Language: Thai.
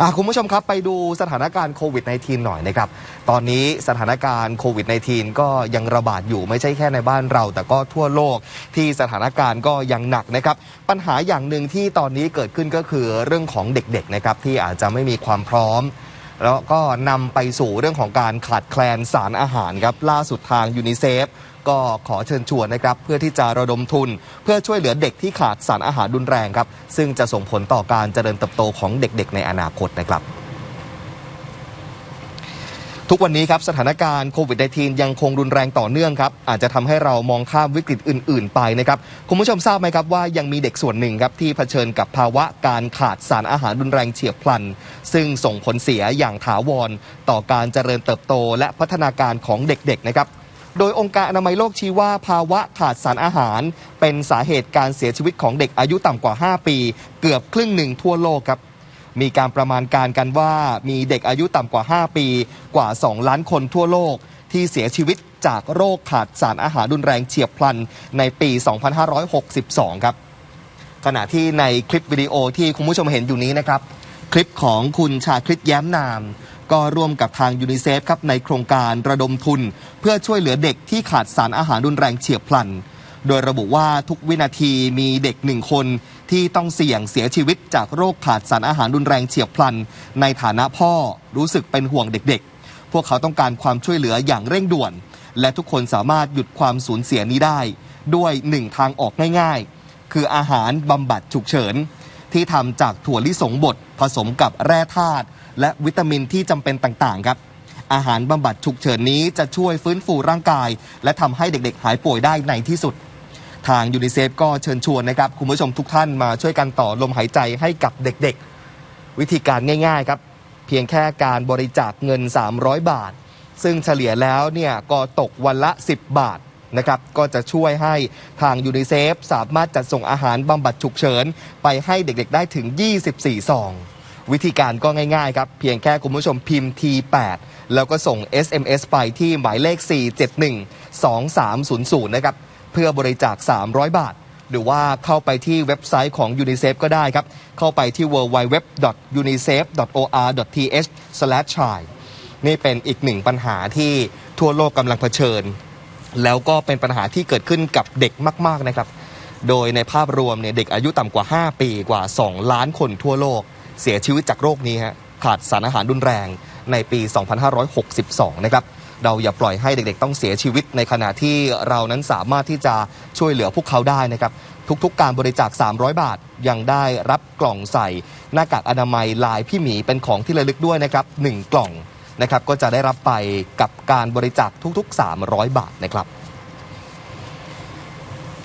อะคุณผู้ชมครับไปดูสถานการณ์โควิด -19 หน่อยนะครับ ตอนนี้สถานการณ์โควิด -19 ก็ยังระบาดอยู่ไม่ใช่แค่ในบ้านเรา แต่ก็ทั่วโลกที่สถานการณ์ก็ยังหนักนะครับ ปัญหาอย่างหนึ่งที่ตอนนี้เกิดขึ้นก็คือเรื่องของเด็กๆนะครับที่อาจจะไม่มีความพร้อม แล้วก็นำไปสู่เรื่องของการขาดแคลนสารอาหารครับล่าสุดทางยูนิเซฟ ก็ขอเชิญชวนนะครับเพื่อที่จะระดมทุน เพื่อช่วยเหลือเด็กที่ขาดสารอาหารรุนแรงครับ ซึ่งจะส่งผลต่อการเจริญเติบโตของเด็กๆ ในอนาคตนะครับทุกวันนี้ครับสถานการณ์โควิด -19 ยังคงรุนแรงต่อเนื่องครับอาจจะทำให้เรามองข้ามวิกฤตอื่น ๆ ไปนะครับคุณผู้ชมทราบไหมครับว่ายังมีเด็กส่วนหนึ่งครับที่เผชิญกับภาวะการขาดสารอาหารรุนแรงเฉียบพลัน ซึ่งส่งผลเสียอย่างถาวร ต่อการเจริญเติบโตและพัฒนาการของเด็ก ๆ นะครับ โดยองค์การอนามัยโลกชี้ว่าภาวะขาดสารอาหาร เป็นสาเหตุการเสียชีวิตของเด็กอายุต่ำกว่า 5 ปี เกือบครึ่งหนึ่งทั่วโลกครับ มีการประมาณการกันว่ามีเด็กอายุต่ำกว่า 5 ปี กว่า 2 ล้านคนทั่วโลก ที่เสียชีวิตจากโรคขาดสารอาหารรุนแรงเฉียบพลันในปี 2562 ครับขณะที่ในคลิปวิดีโอที่คุณผู้ชมเห็นอยู่นี้นะครับ คลิปของคุณชาคริตแย้มนาม ก็ร่วมกับทางยูนิเซฟครับในโครงการระดมทุน เพื่อช่วยเหลือเด็กที่ขาดสารอาหารรุนแรงเฉียบพลัน โดยระบุว่าทุกวินาทีมีเด็กหนึ่งคนที่ต้องเสี่ยงเสียชีวิตจากโรคขาดสารอาหารรุนแรงเฉียบพลัน ในฐานะพ่อรู้สึกเป็นห่วงเด็กๆ พวกเขาต้องการความช่วยเหลืออย่างเร่งด่วน และทุกคนสามารถหยุดความสูญเสียนี้ได้ ด้วยหนึ่งทางออกง่ายๆ คืออาหารบำบัดฉุกเฉิน ที่ทำจากถั่วลิสงบดผสมกับแร่ธาตุ และวิตามินที่จำเป็นต่างๆครับ อาหารบำบัดฉุกเฉินนี้จะช่วยฟื้นฟูร่างกาย และทำให้เด็กๆ หายป่วยได้ในที่สุด ทางยูนิเซฟก็เชิญชวนนะครับคุณผู้ชมทุกท่านมาช่วยกันต่อลมหายใจให้กับเด็กๆ วิธีการง่ายๆครับ เพียงแค่การบริจาคเงิน 300 บาท ซึ่งเฉลี่ยแล้วเนี่ยก็ตกวันละ 10 บาทนะครับก็จะช่วยให้ทางยูนิเซฟสามารถจัดส่งอาหารบำบัดฉุกเฉิน ไปให้เด็กๆได้ถึง 24 ซอง วิธีการก็ง่ายๆครับ เพียงแค่คุณผู้ชมพิมพ์ T8 แล้วก็ส่ง SMS ไปที่หมายเลข 4712300 นะครับ เพื่อบริจาค 300 บาท หรือว่าเข้าไปที่เว็บไซต์ของ UNICEF ก็ได้ครับ เข้าไปที่ www.unicef.or.th/child นี่เป็นอีกหนึ่งปัญหาที่ทั่วโลกกำลังเผชิญ แล้วก็เป็นปัญหาที่เกิดขึ้นกับเด็กมาก ๆนะครับ โดยในภาพรวมเนี่ยเด็กอายุต่ำกว่า 5 ปีกว่า 2 ล้านคนทั่วโลก เสียชีวิตจากโรคนี้ฮะขาดสารอาหารรุนแรงในปี 2562 นะครับ เราอย่าปล่อยให้เด็กๆ ต้องเสียชีวิตในขณะที่เรานั้นสามารถที่จะช่วยเหลือพวกเขาได้นะครับ ทุกๆ การบริจาค 300 บาทยังได้รับกล่องใส่ หน้ากากอนามัยลายพี่หมีเป็นของที่ระลึกด้วยนะครับ1กล่องนะครับก็จะได้รับไปกับการบริจาคทุกๆ 300 บาทนะครับ